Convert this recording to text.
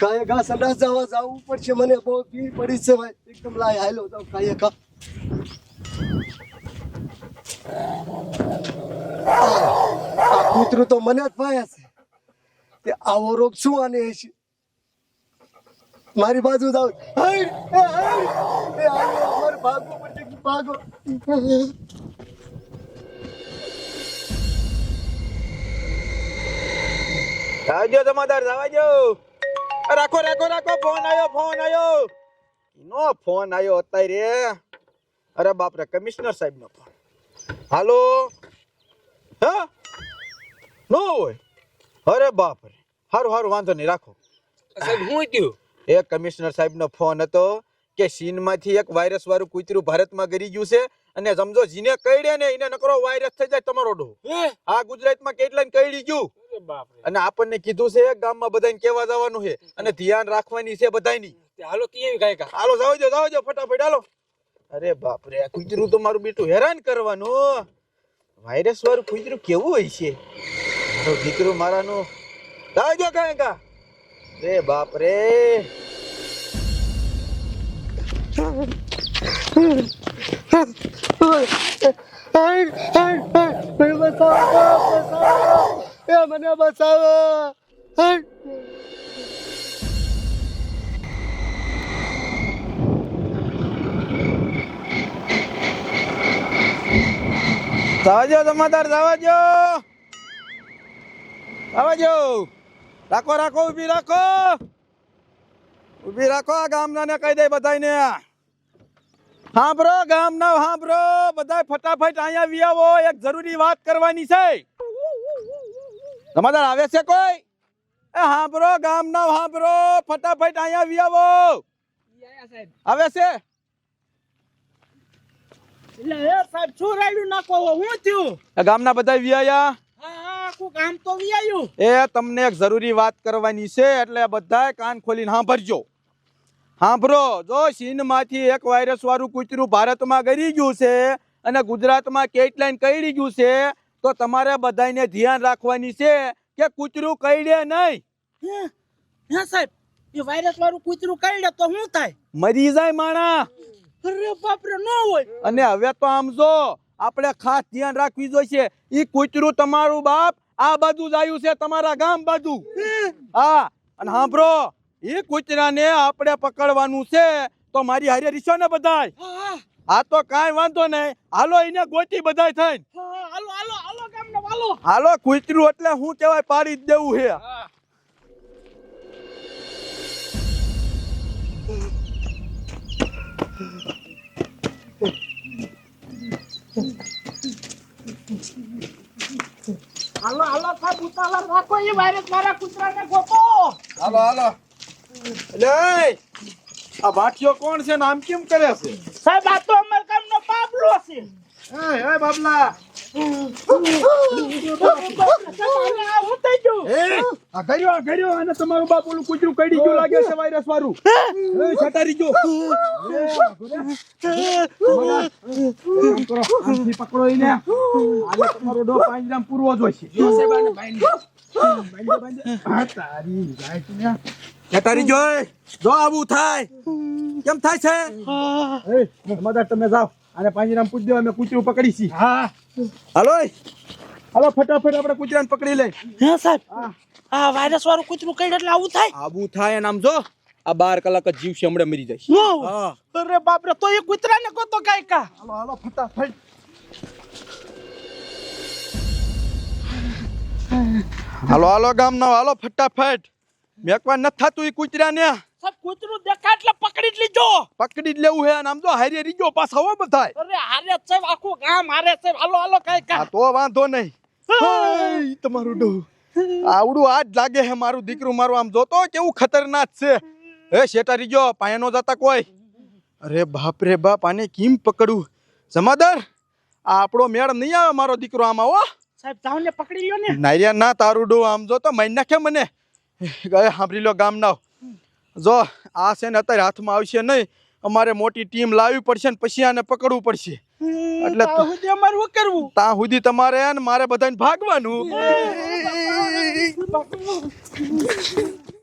કાંઈ ઘા સંડાસ જવા જવું પડશે, મને બહુ ભીડ પડી છે ભાઈ. એકદમ લાય, હાલો જાવ કાંઈ ઘા કૂતરું તો મને જ ભાયા છે. તે આવો રોગ શું આને છે? મારી બાજુ જાવ ભાગવું પડશે ભાગો? આવજો, જમાદાર આવજો રાખો રાખો રાખો ફોન આવ્યો ફોન આવ્યો નો ફોન આવ્યો અત્યારે. અરે બાપરે કમિશનર સાહેબ નો ફોન. હાલો? હા? નો હોય? અરે બાપરે હારું હારું વાંધો નહીં રાખો. સાહેબ હું થયું એ કમિશનર સાહેબ નો ફોન હતો કે ચીનમાંથી એક વાયરસ વાળું કૂતરું ભારતમાં ગરી ગયું છે અને સમજો જીને કઈડે ને એને નકરો વાયરસ થઈ જાય તમારો ડો આ ગુજરાતમાં કેટલાને કઈડી ગયું? અને આપણને કીધું છે ગામમાં બધાને કેવા જવાનું છે અને ધ્યાન રાખવાની છે બધાની હાલો કેવી ગાયકા હાલો જાવ જો જાવ જો ફટાફટ હાલો અરે બાપ રે આ કૂતરું તો મારું બેટું હેરાન કરવાનું વાયરસ વાળું કુતરું કેવું હોય છે મારો દીકરો મારાનું જાવ જો કાંઈ કા રે બાપ રે હઈ, મને બચાવો બચાવો એ મને બચાવો. હઈ. જાવજો જમાદાર જાવજો આવજો રાખો રાખો, ઊભી રાખો. ઊભી રાખો આ ગામનાને કહી દે બધાને હાંભળો ગામના હાંભળો બધા ફટાફટ અહીંયા આવી આવો એક જરૂરી વાત કરવાની છે. જમાદાર આવે છે કોઈ? એ હાંભળો ગામના હાંભરો ફટાફટ અહીંયા આવી આવો. આવે છે? ગામના એ તમને એક જરૂરી વાત કરવાની છે એટલે બધા કાન ખોલીને સાંભળજો સાંભળો જો ચીનમાંથી એક વાયરસ વાળું કૂતરું ભારતમાં ગરી ગયું છે અને ગુજરાતમાં કેટલાઈન કરી ગયું છે તો તમારે બધાને ધ્યાન રાખવાની છે કે કૂતરું કઈડે નહીં. હે? સાહેબ એ વાયરસ વાળું કૂતરું કાઢે તો શું થાય? મરી જાય માણા. અરે બાપ રે ન હોય. અને હવે તો આમ જો આપણે ખાસ ધ્યાન રાખવી જોઈશે ઈ કૂતરું તમારું બાપ આ બાજુ જ આવ્યું છે તમારા ગામ બાજુ. હા? અને સાંભળો એ કૂતરાને આપણે પકડવાનું છે તો મારી હારે રીસો ને બધાય. આ તો કાંઈ વાંધો નહીં. હાલો એને ગોતી બધાય થઈને. હાલો હાલો. હાલો. કુતરું હાલો હાલો કૂતરું એટલે શું કહેવાય? પાડી જ દેવું છે. હાલો હાલો સાહેબ ઉતાવળ રાખો. એ વાયરસ વાળા કૂતરાને ગોતો હાલો હાલો. એટલે આ ભાટિયો કોણ છે ને? આમ કેમ કરે છે? સાહેબ આ તો અમર કામ નો પાબલો છે. એ એ બાબલા. સાહેબ, આ હું થઈ ગયું આ કર્યો આ કર્યો અને તમારું બાપ ઓલું કૂતરું કઈડી ગયું લાગે છે વાયરસ વાળું એ છટારી ગયો આમ કરો આમથી પકડો એને આને તમારો ડો પાંજરામ પૂરવો જોઈશે તારી જાય. તું જોઈ જો આવું થાય કેમ થાય છે? એ મદદ તમે જાઓ. અને પાંજરામ પૂજ દો અમે કૂતરું પકડી છી. હા. હાલો હાલો ફટાફટ આપણે કૂતરાને પકડી લઈ. હા સાહેબ. આ વાયરસ વાળું કૂતરું કઈ એટલે આવું થાય? આવું થાય નામ આમ જો. આ બાર કલાક જ જીવશે હમણાં મરી જાય નો હા. અરે બાપ રે તો એ કૂતરાને ગોતો કાઈ કા હાલો હાલો ફટાફટ. હાલો હાલો ગામના હાલો ફટાફટ. મેકવા ન થતું ઈ કૂતરાને. સાહેબ કૂતરું દેખા એટલે પકડી જ લીજો. પકડી જ લેવું હે અને આમ જો હારી રીજો પાછા હો બધાય. અરે હારે સાહેબ આખું ગામ હારે સાહેબ હાલો હાલો કાઈ કા તો વાંધો નહીં. હાય, તમારું ડો આવડું આ જ લાગે હે મારું દીકરું મારું. આમ જોતો કેવું ખતરનાક છે. હે શેટા રીજો પાયા નો જતા કોઈ. અરે બાપ રે બાપ આને કેમ પકડું જમાદાર આ આપણો મેળ નહીં આવે મારો દીકરો આમાં હો. સાહેબ જાવ પકડી લ્યો ને. નારિયા ના તારું ડો આમ જો તો મઈ નાખે મને. ગયા સાંભળી લો ગામ ના જો આ છે ને અત્યારે હાથમાં આવશે નહીં. અમારે મોટી ટીમ લાવવી પડશે ને પછી આને પકડવું પડશે. એટલે અમારે શું કરવું? ત્યાં સુધી તમારે ને મારે બધાને ભાગવાનું.